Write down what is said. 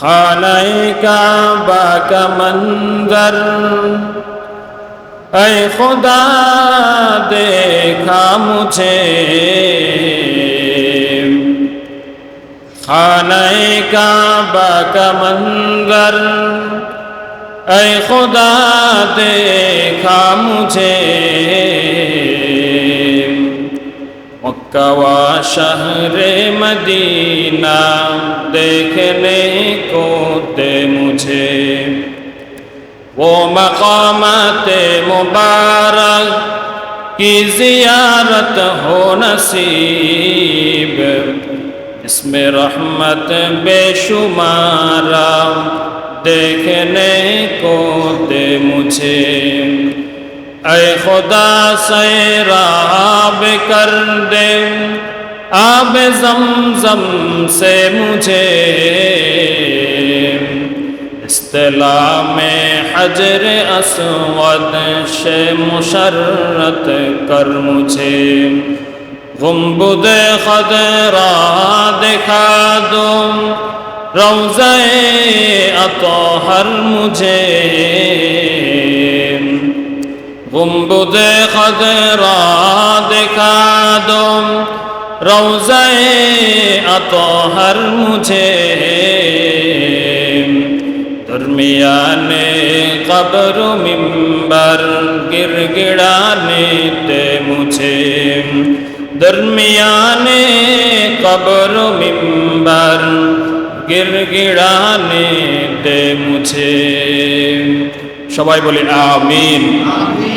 خانہ کعبہ کا منظر اے خدا دیکھا مجھے خانہ کعبہ کا منظر اے خدا دیکھا مجھے مکہ و شہر مدینہ دیکھنے کو دے مجھے۔ وہ مقامات مبارک کی زیارت ہو نصیب اس میں رحمت بے شمارا دیکھنے کو دے مجھے۔ اے خدا سیراب کر دے۔ آب زمزم سے مجھے اصطلاح میں حجر اسود سے مشرت کر مجھے۔ غنبد خدرہ دکھا دو۔ روزہ اطہر مجھے۔ গুম্বুদে খজরা দেখা দম রৌজায় আতহার মুঝে। দরমিয়ানে কবর মিম্বর গিরগিড়ানে তে মুঝে। দরমিয়ানে কবর মিম্বর গিরগিড়ানে মুঝে। সবাই বলে আমিন। আমিন।